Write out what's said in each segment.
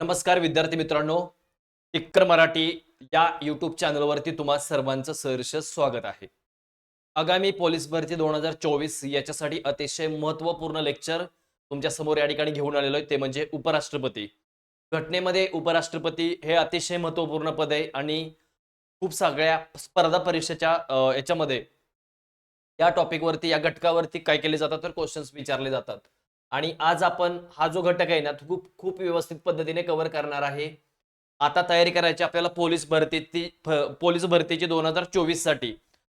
नमस्कार विद्यार्थी मित्रांनो टिक्कर मराठी या यूट्यूब चॅनलवरती तुम्हा सर्वांचं सहर्ष स्वागत आहे. आगामी पोलीस भरती दोन हजार चोवीस याच्यासाठी अतिशय महत्त्वपूर्ण लेक्चर तुमच्यासमोर या ठिकाणी घेऊन आलेलो आहे. ते म्हणजे उपराष्ट्रपती. घटनेमध्ये उपराष्ट्रपती हे अतिशय महत्त्वपूर्ण पद आहे आणि खूप सगळ्या स्पर्धा परीक्षेच्या याच्यामध्ये या टॉपिकवरती या घटकावरती काय केले जातात तर क्वेश्चन्स विचारले जातात. आणि आज आपण हा जो घटक आहे ना तो खूप खूप व्यवस्थित पद्धतीने कव्हर करणार आहे. आता तयारी करायची आपल्याला पोलीस भरती पोलीस भरतीची दोन हजार चोवीससाठी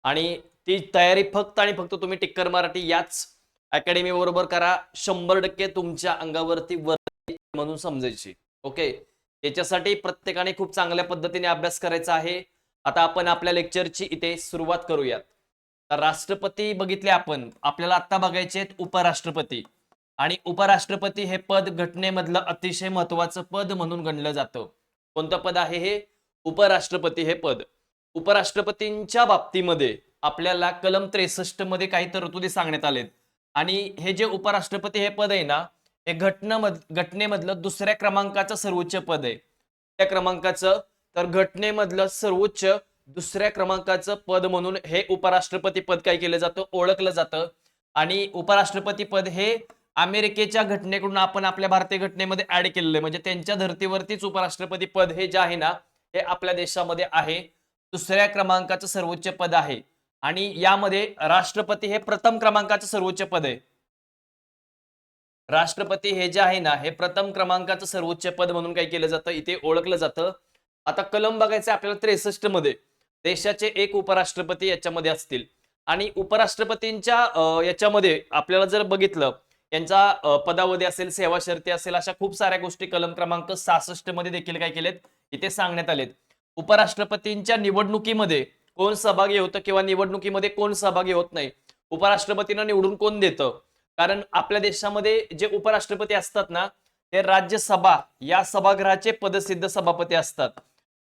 आणि ती तयारी फक्त आणि फक्त तुम्ही टिक्कर मराठी याच अकॅडमी बरोबर करा. शंभर टक्के तुमच्या अंगावरती वर म्हणून समजायची. ओके? याच्यासाठी प्रत्येकाने खूप चांगल्या पद्धतीने अभ्यास करायचा आहे. आता आपण आपल्या लेक्चरची इथे सुरुवात करूयात. तर राष्ट्रपती बघितले आपण. आपल्याला आता बघायचे आहेत उपराष्ट्रपती. आणि उपराष्ट्रपती हे पद घटनेमधलं अतिशय महत्वाचं पद म्हणून गणलं जातं. कोणतं पद आहे हे? उपराष्ट्रपती हे पद. उपराष्ट्रपतींच्या बाबतीमध्ये आपल्याला कलम त्रेसष्टमध्ये काही तरतुदी सांगण्यात आलेत. आणि हे जे उपराष्ट्रपती हे पद आहे ना हे घटनामध घटनेमधलं दुसऱ्या क्रमांकाचं सर्वोच्च पद आहे. त्या क्रमांकाचं तर घटनेमधलं सर्वोच्च दुसऱ्या क्रमांकाचं पद म्हणून हे उपराष्ट्रपती पद काय केलं जातं? ओळखलं जातं. आणि उपराष्ट्रपती पद हे अमेरिकेच्या घटनेकडून आपण आपल्या भारतीय घटनेमध्ये ऍड केलेलं आहे. म्हणजे त्यांच्या धर्तीवरतीच उपराष्ट्रपती पद हे जे आहे ना हे आपल्या देशामध्ये आहे. दुसऱ्या क्रमांकाचं सर्वोच्च पद आहे. आणि यामध्ये राष्ट्रपती हे प्रथम क्रमांकाचं सर्वोच्च पद आहे. राष्ट्रपती हे जे आहे ना हे प्रथम क्रमांकाचं सर्वोच्च पद म्हणून काय केलं जातं. इथे ओळखलं जातं. आता कलम बघायचं आपल्याला त्रेसष्टमध्ये देशाचे एक उपराष्ट्रपती याच्यामध्ये असतील. आणि उपराष्ट्रपतींच्या याच्यामध्ये आपल्याला जर बघितलं यांचा पदावधी असेल सेवा शर्ती असेल अशा खूप साऱ्या गोष्टी कलम क्रमांक सहासष्टमध्ये देखील काय केलेत? इथे सांगण्यात आलेत. उपराष्ट्रपतींच्या निवडणुकीमध्ये कोण सहभागी होतं किंवा निवडणुकीमध्ये कोण सहभागी होत नाही? उपराष्ट्रपतींना निवडून कोण देतं? कारण आपल्या देशामध्ये जे उपराष्ट्रपती असतात ना ते राज्यसभा या सभागृहाचे पदसिद्ध सभापती असतात.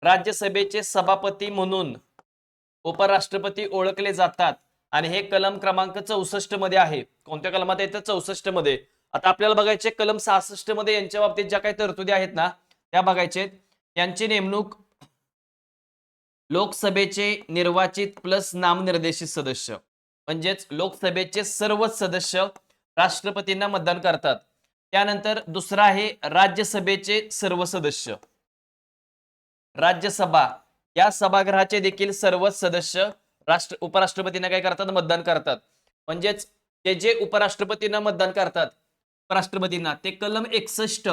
राज्यसभेचे सभापती म्हणून उपराष्ट्रपती ओळखले जातात. आणि हे कलम क्रमांक चौसष्टमध्ये आहे. कोणत्या कलमात येतं चौसष्टमध्ये. आता आपल्याला बघायचे कलम सहासष्टमध्ये यांच्या बाबतीत ज्या काही तरतुदी आहेत ना त्या बघायचे यांची नेमणूक लोकसभेचे निर्वाचित प्लस नामनिर्देशित सदस्य म्हणजेच लोकसभेचे सर्वच सदस्य राष्ट्रपतींना मतदान करतात. त्यानंतर दुसरा आहे राज्यसभेचे सर्व सदस्य. राज्यसभा या सभागृहाचे देखील सर्वच सदस्य राष्ट्र उपराष्ट्रपतींना काय करतात? मतदान करतात. म्हणजेच ते जे उपराष्ट्रपतींना मतदान करतात उपराष्ट्रपतींना ते कलम एकसष्ट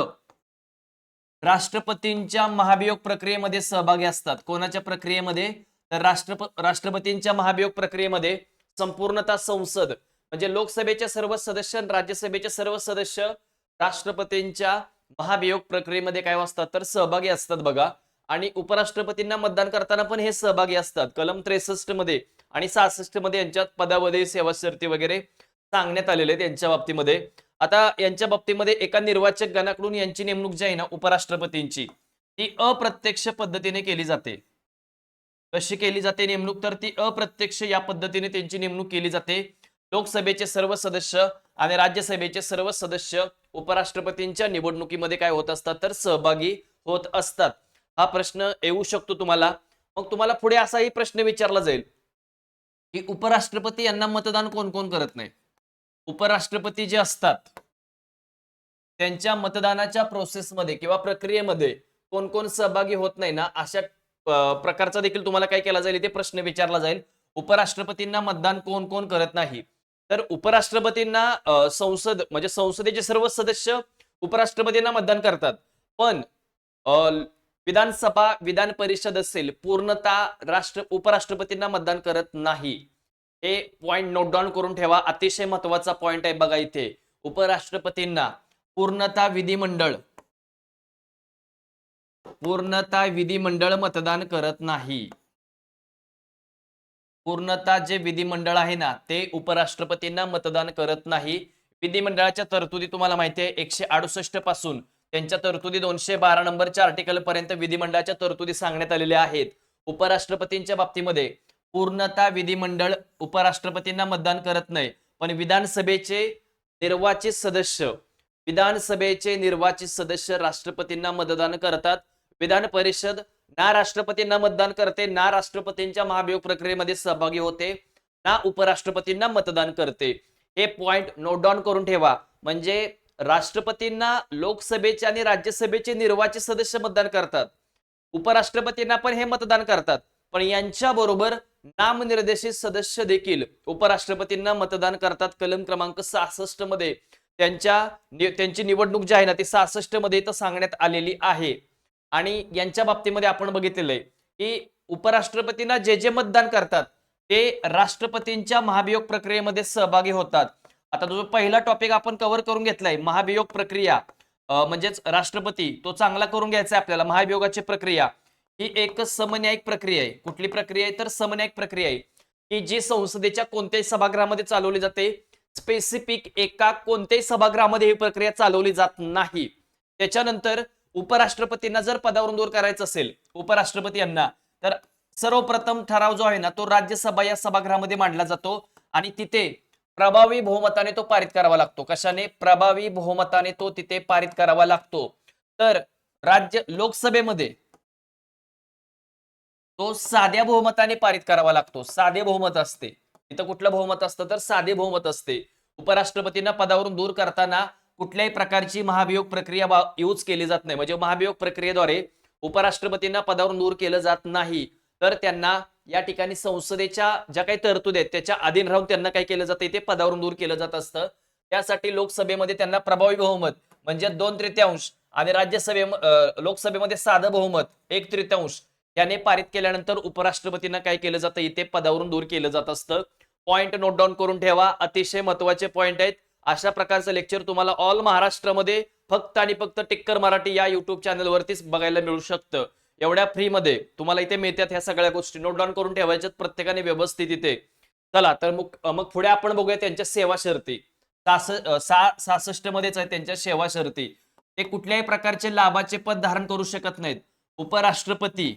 राष्ट्रपतींच्या महाभियोग प्रक्रियेमध्ये सहभागी असतात. कोणाच्या प्रक्रियेमध्ये? तर राष्ट्रप राष्ट्रपतींच्या महाभियोग प्रक्रियेमध्ये संपूर्णतः संसद म्हणजे लोकसभेचे सर्व सदस्य आणि राज्यसभेचे सर्व सदस्य राष्ट्रपतींच्या महाभियोग प्रक्रियेमध्ये काय असतात? तर सहभागी असतात बघा. आणि उपराष्ट्रपतींना मतदान करताना पण हे सहभागी असतात. कलम त्रेसष्टमध्ये आणि सहासष्टमध्ये यांच्यात पदावधी सेवा शर्ती वगैरे सांगण्यात आलेले आहेत यांच्या बाबतीमध्ये. आता यांच्या बाबतीमध्ये एका निर्वाचक गणाकडून यांची नेमणूक जी आहे ना उपराष्ट्रपतींची ती अप्रत्यक्ष पद्धतीने केली जाते. कशी केली जाते नेमणूक? तर ती अप्रत्यक्ष या पद्धतीने त्यांची नेमणूक केली जाते. लोकसभेचे सर्व सदस्य आणि राज्यसभेचे सर्व सदस्य उपराष्ट्रपतींच्या निवडणुकीमध्ये काय होत असतात? तर सहभागी होत असतात. हा प्रश्न येऊ शकतो तुम्हाला. मग तुम्हाला पुढे असाही प्रश्न विचारला जाईल. की उपराष्ट्रपती यांना मतदान कोण कोण करत नाही? उपराष्ट्रपती जे असतात त्यांच्या मतदानाच्या प्रोसेसमध्ये किंवा प्रक्रियेमध्ये कोण कोण सहभागी होत नाही ना अशा प्रकारचा देखील तुम्हाला काय केला जाईल इथे प्रश्न विचारला जाईल. उपराष्ट्रपतींना मतदान कोण कोण करत नाही? तर उपराष्ट्रपतींना संसद म्हणजे संसदेचे सर्व सदस्य उपराष्ट्रपतींना मतदान करतात. पण अ, विधानसभा विधान परिषद असेल पूर्णतः राष्ट्र उपराष्ट्रपतींना मतदान करत नाही. हे पॉइंट नोट डाऊन करून ठेवा. अतिशय महत्त्वाचा पॉइंट आहे बघा इथे. उपराष्ट्रपतींना पूर्णता विधिमंडळ. पूर्णता विधिमंडळ मतदान करत नाही. पूर्णता जे विधिमंडळ आहे ना ते उपराष्ट्रपतींना मतदान करत नाही. विधिमंडळाच्या तरतुदी तुम्हाला माहिती आहे एकशे अडुसष्टपासून त्यांच्या तरतुदी दोनशे बारा नंबरच्या आर्टिकल पर्यंत विधिमंडळाच्या तरतुदी सांगण्यात आलेल्या आहेत. उपराष्ट्रपतींच्या बाबतीमध्ये पूर्णतः विधिमंडळ उपराष्ट्रपतींना मतदान करत नाही पण विधानसभेचे निर्वाचित सदस्य विधानसभेचे निर्वाचित सदस्य राष्ट्रपतींना मतदान करतात. विधान परिषद ना राष्ट्रपतींना मतदान करते ना राष्ट्रपतींच्या महाभियोग प्रक्रियेमध्ये सहभागी होते ना उपराष्ट्रपतींना मतदान करते. हे पॉइंट नोट डाऊन करून ठेवा. म्हणजे राष्ट्रपतींना लोकसभेचे आणि राज्यसभेचे निर्वाचित सदस्य मतदान करतात. उपराष्ट्रपतींना पण हे मतदान करतात. पण यांच्या बरोबर नामनिर्देशित सदस्य देखील उपराष्ट्रपतींना मतदान करतात कलम क्रमांक सहासष्टमध्ये. त्यांच्या त्यांची निवडणूक जी आहे ना ती सहासष्टमध्ये इथं सांगण्यात आलेली आहे. आणि यांच्या बाबतीमध्ये आपण बघितलेलं आहे की उपराष्ट्रपतींना जे जे मतदान करतात ते राष्ट्रपतींच्या महाभियोग प्रक्रियेमध्ये सहभागी होतात. आता जो पहिला टॉपिक आपण कव्हर करून घेतलाय महाभियोग प्रक्रिया म्हणजेच राष्ट्रपती तो चांगला करून घ्यायचा आहे आपल्याला महाभियोगाची प्रक्रिया. ही एक समन्यायिक प्रक्रिया आहे. कुठली प्रक्रिया आहे? तर समन्यायिक प्रक्रिया आहे. की जी संसदेच्या कोणत्याही सभागृहामध्ये चालवली जाते. स्पेसिफिक एका कोणत्याही सभागृहामध्ये ही प्रक्रिया चालवली जात नाही. त्याच्यानंतर उपराष्ट्रपतींना जर पदावरून दूर करायचं असेल उपराष्ट्रपती यांना तर सर्वप्रथम ठराव जो आहे ना तो राज्यसभा या सभागृहामध्ये मांडला जातो. आणि तिथे प्रभावी बहुमताने तो पारित करावा लागतो. कशाने? प्रभावी बहुमताने तो तिथे पारित करावा लागतो. तर राज्य लोकसभेमध्ये तो साध्या बहुमताने पारित करावा लागतो. साधे बहुमत असते. इथं कुठलं बहुमत असतं तर साधे बहुमत असते. उपराष्ट्रपतींना पदावरून दूर करताना कुठल्याही प्रकारची महाभियोग प्रक्रिया यूज केली जात नाही. म्हणजे महाभियोग प्रक्रियेद्वारे उपराष्ट्रपतींना पदावरून दूर केलं जात नाही. तर त्यांना या ठिकाणी संसदेच्या ज्या काही तरतुदी आहेत त्याच्या अधीन राहून त्यांना काय केलं जातं? ते पदावरून दूर केलं जात असतं. त्यासाठी लोकसभेमध्ये त्यांना प्रभावी बहुमत म्हणजे दोन तृतीयांश आणि राज्यसभे लोकसभेमध्ये साधं बहुमत एक तृतीयांश याने पारित केल्यानंतर उपराष्ट्रपतींना काय केलं जातं? इथे पदावरून दूर केलं जात असतं. पॉइंट नोट डाऊन करून ठेवा. अतिशय महत्त्वाचे पॉइंट आहेत. अशा प्रकारचं लेक्चर तुम्हाला ऑल महाराष्ट्रामध्ये फक्त आणि फक्त टिक्कर मराठी या युट्यूब चॅनलवरतीच बघायला मिळू शकतं. एवढ्या फ्रीमध्ये तुम्हाला इथे मिळतात ह्या सगळ्या गोष्टी. नोट डाऊन करून ठेवायच्यात प्रत्येकाने व्यवस्थित इथे. चला तर मग मग पुढे आपण बघूया त्यांच्या सेवा शर्ती. सहासष्ट मध्येच आहे त्यांच्या सेवा शर्ती. ते कुठल्याही प्रकारचे लाभाचे पद धारण करू शकत नाहीत. उपराष्ट्रपती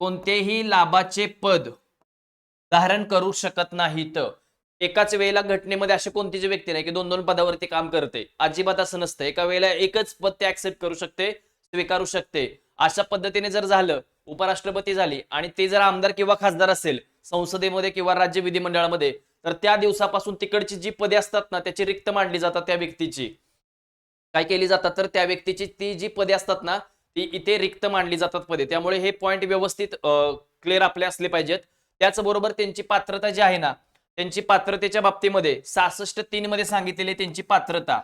कोणतेही लाभाचे पद धारण करू शकत नाहीत. एकाच वेळेला घटनेमध्ये अशी कोणतीच व्यक्ती नाही की दोन दोन पदावरती काम करते. अजिबात असं नसतं. एका वेळेला एकच पद ते ऍक्सेप्ट करू शकते. स्वीकारू शकते. अशा पद्धतीने जर झालं उपराष्ट्रपती झाली आणि ते जर आमदार किंवा खासदार असेल संसदेमध्ये किंवा राज्य विधिमंडळामध्ये तर त्या दिवसापासून तिकडची जी पदे असतात ना त्याची रिक्त मांडली जातात त्या व्यक्तीची. काय केली जातात? तर त्या व्यक्तीची ती जी पदे असतात ना ती इथे रिक्त मांडली जातात पदे. त्यामुळे हे पॉईंट व्यवस्थित क्लिअर आपले असले पाहिजेत. त्याचबरोबर त्यांची पात्रता जी आहे ना त्यांची पात्रतेच्या बाबतीमध्ये सहासष्ट तीन मध्ये सांगितलेली त्यांची पात्रता.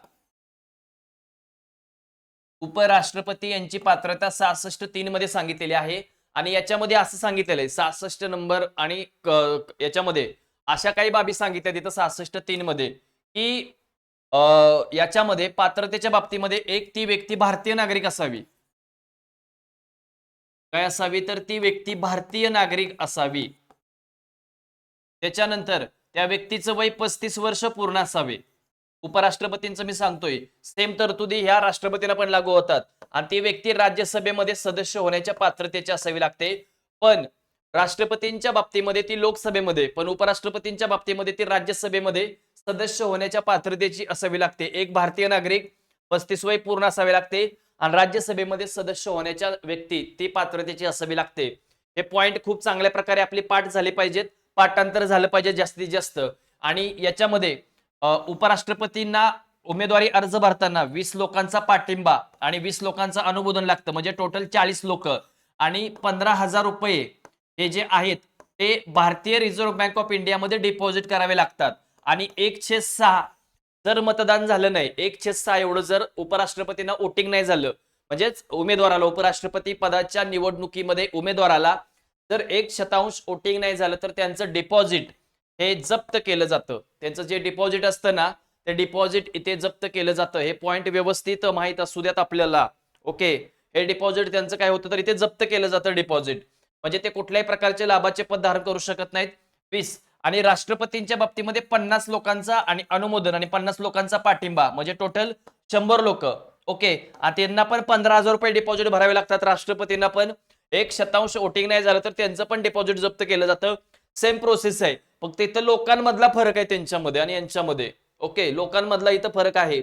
उपराष्ट्रपती यांची पात्रता सहासष्ट तीन मध्ये सांगितलेली आहे. आणि याच्यामध्ये असं सांगितलेलं आहे सहासष्ट नंबर आणि याच्यामध्ये अशा काही बाबी सांगितल्या तिथं सहासष्ट तीन मध्ये की अं, याच्यामध्ये पात्रतेच्या बाबतीमध्ये एक ती व्यक्ती भारतीय नागरिक असावी. काय असावी? तर ती व्यक्ती भारतीय नागरिक असावी. त्याच्यानंतर त्या व्यक्तीचं वय पस्तीस वर्ष पूर्ण असावे. उपराष्ट्रपतींचं मी सांगतोय. सेम तरतुदी ह्या राष्ट्रपतीला पण लागू होतात. आणि ती व्यक्ती राज्यसभेमध्ये सदस्य होण्याच्या पात्रतेची असावी लागते. पण राष्ट्रपतींच्या बाबतीमध्ये ती लोकसभेमध्ये पण उपराष्ट्रपतींच्या बाबतीमध्ये ती राज्यसभेमध्ये सदस्य होण्याच्या पात्रतेची असावी लागते. एक भारतीय नागरिक पस्तीस वय पूर्ण असावे लागते आणि राज्यसभेमध्ये सदस्य होण्याच्या व्यक्ती ती पात्रतेची असावी लागते. हे पॉइंट खूप चांगल्या प्रकारे आपली पाठ झाले पाहिजेत. पाठांतर झालं पाहिजे जास्तीत जास्त. आणि याच्यामध्ये उपराष्ट्रपतींना उमेदवारी अर्ज भरताना वीस लोकांचा पाठिंबा आणि वीस लोकांचं अनुमोदन लागतं. म्हणजे टोटल चाळीस लोक. आणि पंधरा हजार रुपये हे जे आहेत ते भारतीय रिझर्व्ह बँक ऑफ इंडियामध्ये डिपॉझिट करावे लागतात. आणि एक छेद सहा जर मतदान झालं नाही एक छेद सहा एवढं जर उपराष्ट्रपतींना वोटिंग नाही झालं म्हणजेच उमेदवाराला उपराष्ट्रपती पदाच्या निवडणुकीमध्ये उमेदवाराला जर एक शतांश वोटिंग नाही झालं तर त्यांचं डिपॉझिट हे जप्त केलं जातं. त्यांचं जे डिपॉझिट असतं ना ते डिपॉझिट इथे जप्त केलं जातं. हे पॉईंट व्यवस्थित माहीत असू द्यात आपल्याला. ओके हे डिपॉझिट त्यांचं काय होतं तर इथे जप्त केलं जातं डिपॉझिट म्हणजे ते कुठल्याही प्रकारचे लाभाचे पद धारण करू शकत नाहीत. वीस. आणि राष्ट्रपतींच्या बाबतीमध्ये पन्नास लोकांचा आणि अनुमोदन आणि पन्नास लोकांचा पाठिंबा. म्हणजे टोटल शंभर लोक. ओके आणि त्यांना पण पंधरा हजार रुपये डिपॉझिट भरावे लागतात. राष्ट्रपतींना पण. एक शतांश वोटिंग नाही झालं तर त्यांचं पण डिपॉझिट जप्त केलं जातं. सेम प्रोसेस आहे. फक्त इथं लोकांमधला फरक आहे त्यांच्यामध्ये आणि यांच्यामध्ये. ओके लोकांमधला इथं फरक आहे.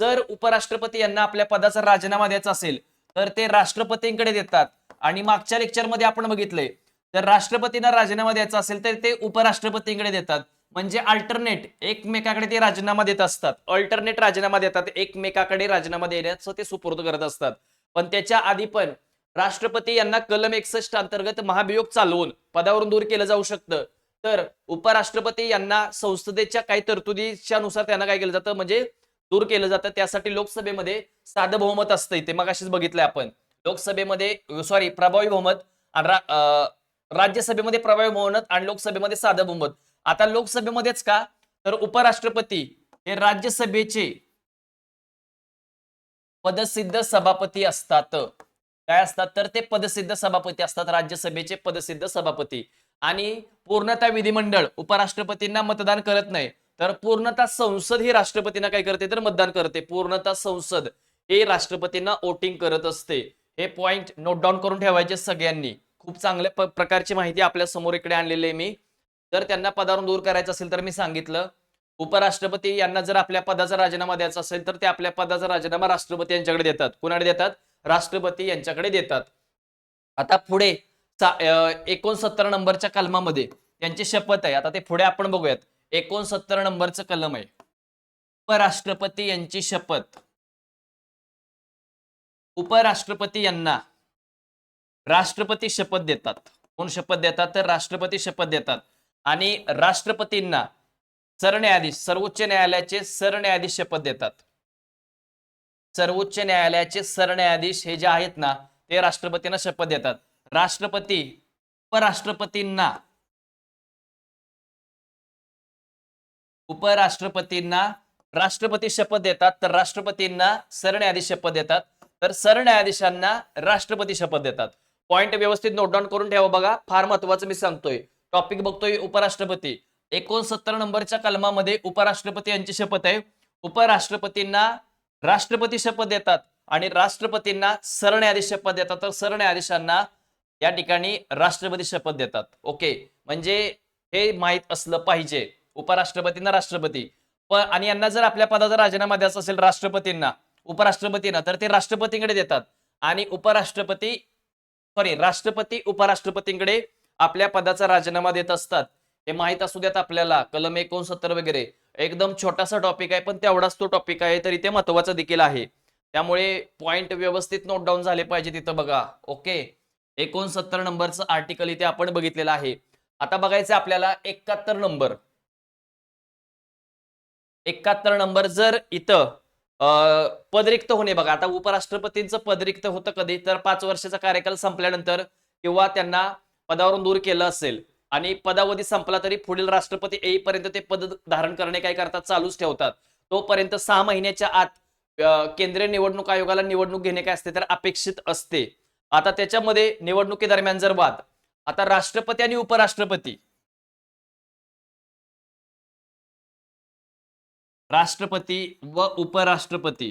जर उपराष्ट्रपती यांना आपल्या पदाचा राजीनामा द्यायचा असेल तर ते राष्ट्रपतींकडे देतात. आणि मागच्या लेक्चरमध्ये आपण बघितलंय तर राष्ट्रपतींना राजीनामा द्यायचा असेल तर ते उपराष्ट्रपतींकडे देतात. म्हणजे अल्टरनेट एकमेकाकडे ते राजीनामा देत असतात. अल्टरनेट राजीनामा देतात एकमेकाकडे राजीनामा देण्याचं ते सुपूर्द करत असतात. पण त्याच्या आधी पण राष्ट्रपती यांना कलम एकसष्ट अंतर्गत महाभियोग चालवून पदावरून दूर केलं जाऊ शकतं. तर उपराष्ट्रपती यांना संसदेच्या काही तरतुदीच्या नुसार त्यांना काय केलं जातं? म्हणजे दूर केलं जातं. त्यासाठी लोकसभेमध्ये साधं बहुमत असतं इथे. मग अशीच बघितलंय आपण. लोकसभेमध्ये सॉरी प्रभावी बहुमत आणि अं, राज्यसभेमध्ये प्रभावी बहुमत आणि लोकसभेमध्ये साधं बहुमत. आता लोकसभेमध्येच का? तर उपराष्ट्रपती हे राज्यसभेचे पदसिद्ध सभापती असतात. काय असतात? तर ते पदसिद्ध सभापती असतात राज्यसभेचे पदसिद्ध सभापती. आणि पूर्णतः विधिमंडळ उपराष्ट्रपतींना मतदान करत नाही. तर पूर्णतः संसद ही राष्ट्रपतींना काय करते? तर मतदान करते. पूर्णतः संसद हे राष्ट्रपतींना वोटिंग करत असते. हे पॉइंट नोट डाऊन करून ठेवायचे सगळ्यांनी. खूप चांगल्या प्रकारची माहिती आपल्यासमोर इकडे आणलेली आहे मी. जर त्यांना पदावरून दूर करायचं असेल तर मी सांगितलं. उपराष्ट्रपती यांना जर आपल्या पदाचा राजीनामा द्यायचा असेल तर ते आपल्या पदाचा राजीनामा राष्ट्रपती यांच्याकडे देतात. कुणाकडे देतात? राष्ट्रपती यांच्याकडे देतात. आता पुढे एकोणसत्तर नंबरच्या कलमामध्ये त्यांची शपथ आहे. आता ते पुढे आपण बघूयात. एकोणसत्तर नंबरचं कलम आहे. उपराष्ट्रपती यांची शपथ. उपराष्ट्रपती यांना राष्ट्रपती शपथ देतात. कोण शपथ देतात? तर राष्ट्रपती शपथ देतात. आणि राष्ट्रपतींना सरन्यायाधीश सर्वोच्च न्यायालयाचे सरन्यायाधीश शपथ देतात. सर्वोच्च न्यायालयाचे सरन्यायाधीश हे जे आहेत ना ते राष्ट्रपतींना शपथ देतात. राष्ट्रपती उपराष्ट्रपतींना. उपराष्ट्रपतींना राष्ट्रपती शपथ देतात तर राष्ट्रपतींना सरन्यायाधीश शपथ देतात तर सरन्यायाधीशांना राष्ट्रपती शपथ देतात. पॉइंट व्यवस्थित नोट डाऊन करून ठेवा बघा फार महत्वाचं मी सांगतोय. टॉपिक बघतोय उपराष्ट्रपती. एकोणसत्तर नंबरच्या कलमामध्ये उपराष्ट्रपती यांची शपथ आहे. उपराष्ट्रपतींना राष्ट्रपती शपथ देतात आणि राष्ट्रपतींना सरन्यायाधीश शपथ देतात. तर सरन्यायाधीशांना या ठिकाणी राष्ट्रपती शपथ देतात. ओके? म्हणजे हे माहीत असलं पाहिजे. उपराष्ट्रपतींना राष्ट्रपती. पण आणि यांना जर आपल्या पदाचा राजीनामा द्यायचा असेल राष्ट्रपतींना उपराष्ट्रपतींना तर ते राष्ट्रपतींकडे देतात. आणि उपराष्ट्रपती सॉरी राष्ट्रपती उपराष्ट्रपतींकडे आपल्या पदाचा राजीनामा देत असतात. हे माहीत असू देत आपल्याला. कलम एकोणसत्तर वगैरे. एकदम छोटासा टॉपिक आहे पण तेवढाच तो टॉपिक आहे तरी ते महत्वाचं देखील आहे. त्यामुळे पॉइंट व्यवस्थित नोट डाऊन झाले पाहिजे तिथं बघा. ओके एकोणसत्तर नंबरचं आर्टिकल इथे आपण बघितलेलं आहे. आता बघायचं आपल्याला एकाहत्तर नंबर. एकाहत्तर नंबर जर इथं पदरिक्त होणे बघा. आता उपराष्ट्रपतींचं पदरिक्त होतं कधी तर पाच वर्षाचा कार्यकाल संपल्यानंतर किंवा त्यांना पदावरून दूर केलं असेल आणि पदावधी संपला तरी पुढील राष्ट्रपती येईपर्यंत ते पद धारण करणे काय करतात? चालूच ठेवतात. तोपर्यंत सहा महिन्याच्या आत केंद्रीय निवडणूक आयोगाला निवडणूक घेणे काय असते? तर अपेक्षित असते. आता त्याच्यामध्ये निवडणुकीदरम्यान जर वाद आता राष्ट्रपती आणि उपराष्ट्रपती. राष्ट्रपती व उपराष्ट्रपती.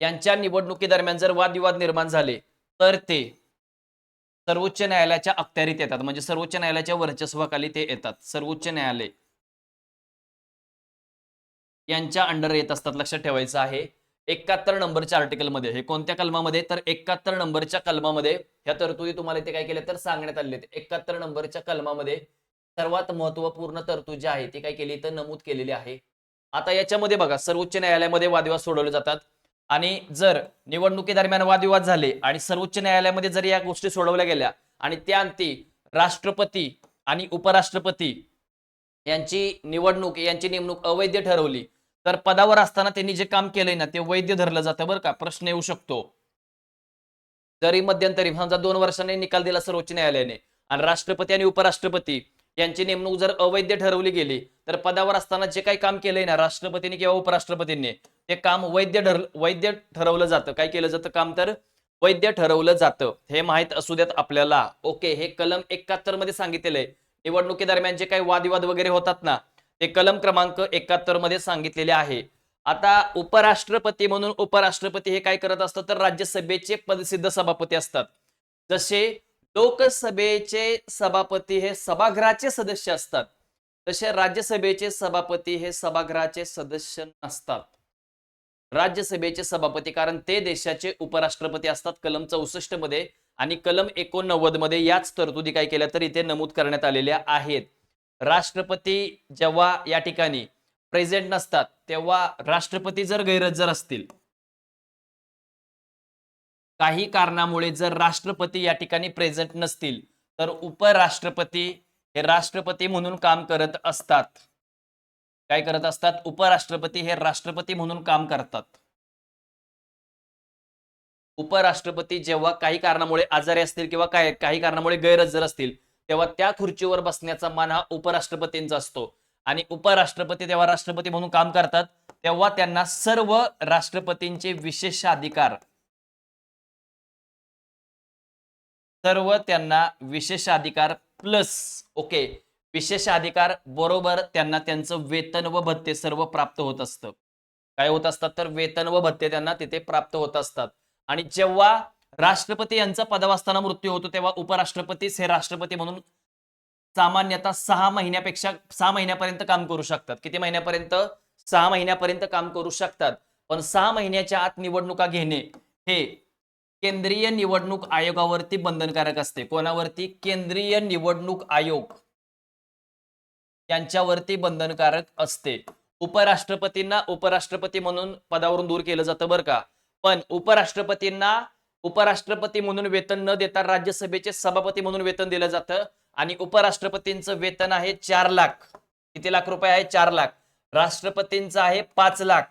यांच्या निवडणुकीदरम्यान जर वादविवाद निर्माण झाले तर ते सर्वोच्च न्यायालयाच्या अखत्यारीत येतात. म्हणजे सर्वोच्च न्यायालयाच्या वर्चस्वाखाली ते येतात. सर्वोच्च न्यायालय यांच्या अंडर येत असतात. लक्षात ठेवायचं आहे. एकाहत्तर नंबरच्या आर्टिकलमध्ये हे कोणत्या कलमामध्ये? तर एकाहत्तर नंबरच्या कलमामध्ये ह्या तरतुदी तुम्हाला इथे काय केल्या तर सांगण्यात आले एकाहत्तर नंबरच्या कलमामध्ये सर्वात महत्त्वपूर्ण तरतूद जी आहे ती काय केली? तर नमूद केलेली आहे. आता याच्यामध्ये बघा सर्वोच्च न्यायालयामध्ये वादविवाद सोडवले जातात. आणि जर निवडणुकीदरम्यान वादविवाद झाले आणि सर्वोच्च न्यायालयामध्ये जर या गोष्टी सोडवल्या गेल्या आणि त्या अंती राष्ट्रपती आणि उपराष्ट्रपती यांची निवडणूक यांची नेमणूक अवैध ठरवली तर पदावर असताना त्यांनी जे काम केलंय ना ते वैध धरलं जातं बरं का? प्रश्न येऊ शकतो. जरी मध्यंतरी समजा दोन वर्षांनी निकाल दिला सर्वोच्च न्यायालयाने आणि राष्ट्रपती आणि उपराष्ट्रपती यांची नेमणूक जर अवैध ठरवली गेली तर पदावर असताना जे काही काम केलंय ना राष्ट्रपतींनी किंवा उपराष्ट्रपतींनी ते काम वैद्य ठर वैद्य ठरवलं जातं. काय केलं जातं काम तर? वैद्य ठरवलं जातं. हे माहीत असू द्यात आपल्याला. ओके हे कलम एकाहत्तरमध्ये सांगितलेलं आहे. निवडणुकीदरम्यान जे काही वादविवाद वगैरे होतात ना ते कलम क्रमांक एकाहत्तरमध्ये सांगितलेले आहे. आता उपराष्ट्रपती म्हणून उपराष्ट्रपती हे काय करत असतात तर राज्यसभेचे पदसिद्ध सभापती असतात. जसे लोकसभेचे सभापती हे सभागृहाचे सदस्य असतात. तसे राज्यसभेचे सभापती हे सभागृहाचे सदस्य नसतात. राज्यसभेचे सभापती कारण ते देशाचे उपराष्ट्रपती असतात कलम चौसष्टमध्ये आणि कलम एकोणनव्वदमध्ये याच तरतुदी काय केल्या तर इथे नमूद करण्यात आलेल्या आहेत. राष्ट्रपती जेव्हा या ठिकाणी प्रेझेंट नसतात तेव्हा राष्ट्रपती जर गैरहजर असतील काही कारणामुळे जर राष्ट्रपती या ठिकाणी प्रेझेंट नसतील तर उपराष्ट्रपती हे राष्ट्रपती म्हणून काम करत असतात. काय करत असतात? उपराष्ट्रपती हे राष्ट्रपती म्हणून काम करतात. उपराष्ट्रपती जेव्हा काही कारणामुळे आजारी असतील किंवा काय काही कारणामुळे गैरहजर असतील तेव्हा त्या खुर्चीवर बसण्याचा मान हा उपराष्ट्रपतींचा असतो. आणि उपराष्ट्रपती तेव्हा राष्ट्रपती म्हणून काम करतात तेव्हा त्यांना सर्व राष्ट्रपतींचे विशेष अधिकार. सर्व त्यांना विशेष अधिकार प्लस ओके विशेष अधिकार बरोबर त्यांना त्यांचं वेतन व भत्ते सर्व प्राप्त होत असतं. काय होत असतात तर वेतन व भत्ते त्यांना तिथे प्राप्त होत असतात. आणि जेव्हा राष्ट्रपती यांचा पदावस्थाना मृत्यू होतो तेव्हा उपराष्ट्रपतीच हे राष्ट्रपती म्हणून सामान्यतः सहा महिन्यापेक्षा सहा महिन्यापर्यंत काम करू शकतात. किती महिन्यापर्यंत? सहा महिन्यापर्यंत काम करू शकतात. पण सहा महिन्याच्या आत निवडणुका घेणे हे केंद्रीय निवडणूक आयोगावरती बंधनकारक असते. कोणावरती? केंद्रीय निवडणूक आयोग. यांच्यावरती बंधनकारक असते. उपराष्ट्रपतींना उपराष्ट्रपती म्हणून पदावरून दूर केलं जातं बरं का. पण उपराष्ट्रपतींना उपराष्ट्रपती म्हणून वेतन न देता राज्यसभेचे सभापती म्हणून वेतन दिलं जातं आणि उपराष्ट्रपतींचं वेतन आहे चार लाख. किती लाख रुपये आहे? चार लाख. राष्ट्रपतींचं आहे पाच लाख.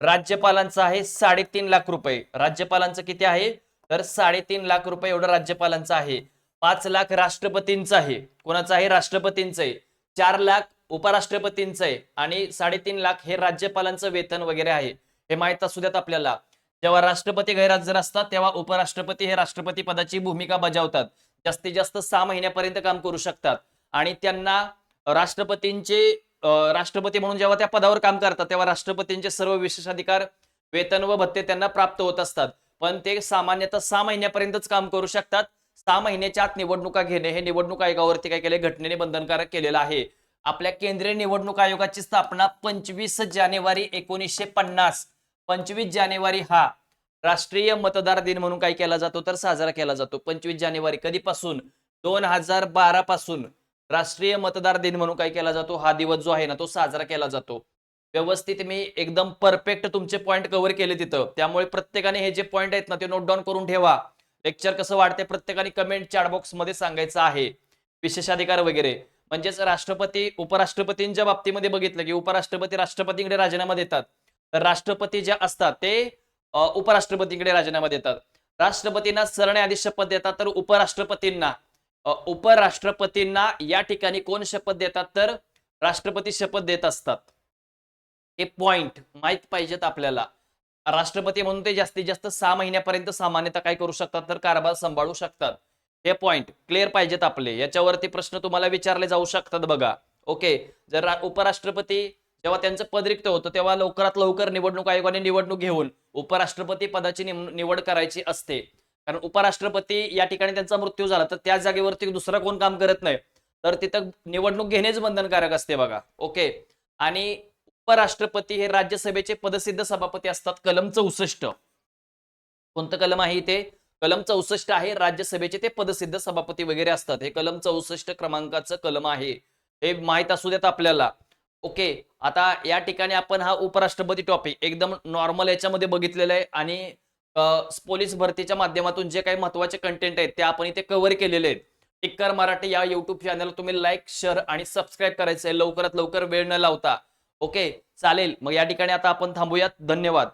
राज्यपालांचं आहे साडेतीन लाख रुपये. राज्यपालांचं किती आहे? तर साडेतीन लाख रुपये एवढं राज्यपालांचं आहे. पाच लाख राष्ट्रपतींचं आहे. कोणाचं आहे? राष्ट्रपतींचं आहे. चार लाख उपराष्ट्रपतींचं आहे आणि साडेतीन लाख हे राज्यपालांचं वेतन वगैरे आहे हे माहीत असू द्यात आपल्याला. जेव्हा राष्ट्रपती गैरहजर असतात तेव्हा उपराष्ट्रपती हे राष्ट्रपती पदाची भूमिका बजावतात. जास्तीत जास्त सहा महिन्यापर्यंत काम करू शकतात. आणि त्यांना राष्ट्रपतींचे राष्ट्रपती म्हणून जेव्हा त्या पदावर काम करतात तेव्हा राष्ट्रपतींचे सर्व विशेष अधिकार वेतन व भत्ते त्यांना प्राप्त होत असतात. पण ते सामान्यतः सहा महिन्यापर्यंतच काम करू शकतात. सहा महिन्याच्या आत निवडणुका घेणे हे निवडणूक आयोगावरती काय केले घटनेने बंधनकारक केलेलं आहे. आपल्या केंद्रीय निवडणूक आयोगाची स्थापना पंचवीस जानेवारी एकोणीसशे पन्नास. पंचवीस जानेवारी हा राष्ट्रीय मतदार दिन म्हणून काय केला जातो? तर साजरा केला जातो. पंचवीस जानेवारी कधीपासून? दोन हजार बारा पासून राष्ट्रीय मतदार दिन म्हणून काय केला जातो? हा दिवस जो आहे ना तो साजरा केला जातो. व्यवस्थित मी एकदम परफेक्ट तुमचे पॉईंट कव्हर केले तिथं. त्यामुळे प्रत्येकाने हे जे पॉईंट आहेत ना ते नोट डाऊन करून ठेवा. लेक्चर कसं वाढते प्रत्येकाने कमेंट चॅट बॉक्समध्ये सांगायचं आहे. विशेषाधिकार वगैरे. म्हणजेच राष्ट्रपती उपराष्ट्रपतींच्या बाबतीमध्ये बघितलं की उपराष्ट्रपती राष्ट्रपतीकडे राजीनामा देतात. तर राष्ट्रपती जे असतात ते उपराष्ट्रपतीकडे राजीनामा देतात. राष्ट्रपतींना सरण्याआधी शपथ देतात तर उपराष्ट्रपतींना. उपराष्ट्रपतींना या ठिकाणी कोण शपथ देतात? तर राष्ट्रपती शपथ देत असतात. हे पॉइंट माहीत पाहिजेत आपल्याला. राष्ट्रपती म्हणून ते जास्तीत जास्त सहा महिन्यापर्यंत सामान्यतः काय करू शकतात? तर कारभार सांभाळू शकतात. हे पॉइंट क्लिअर पाहिजेत आपले. याच्यावरती प्रश्न तुम्हाला विचारले जाऊ शकतात बघा. ओके जर उपराष्ट्रपती जेव्हा त्यांचं पद रिक्त होतं तेव्हा लवकरात लवकर निवडणूक आयोगाने निवडणूक घेऊन उपराष्ट्रपती पदाची निवड करायची असते. कारण उपराष्ट्रपती या ठिकाणी त्यांचा मृत्यू झाला तर त्या जागेवरती दुसरं कोण काम करत नाही? तर तिथं निवडणूक घेणेच बंधनकारक असते बघा. ओके आणि उपराष्ट्रपती हे राज्यसभेचे पदसिद्ध सभापती असतात कलम चौसष्ट. कोणतं कलम आहे इथे? कलम चौसष्ट आहे राज्यसभेचे ते पदसिद्ध सभापती वगैरे असतात. हे कलम चौसष्ट क्रमांकाचं कलम आहे. हे माहीत असू देत आपल्याला. ओके आता या ठिकाणी आपण हा उपराष्ट्रपती टॉपिक एकदम नॉर्मल याच्यामध्ये बघितलेला आहे आणि पोलीस भरतीच्या माध्यमातून जे काही महत्त्वाचे कंटेंट आहेत ते आपण इथे कव्हर केलेले आहेत. टिक्कर मराठी या युट्यूब चॅनल तुम्ही लाईक शेअर आणि सबस्क्राईब करायचं आहे. लवकरात लवकर वेळ न लावता. ओके चालेल. मग या ठिकाणी आता आपण थांबूयात. धन्यवाद.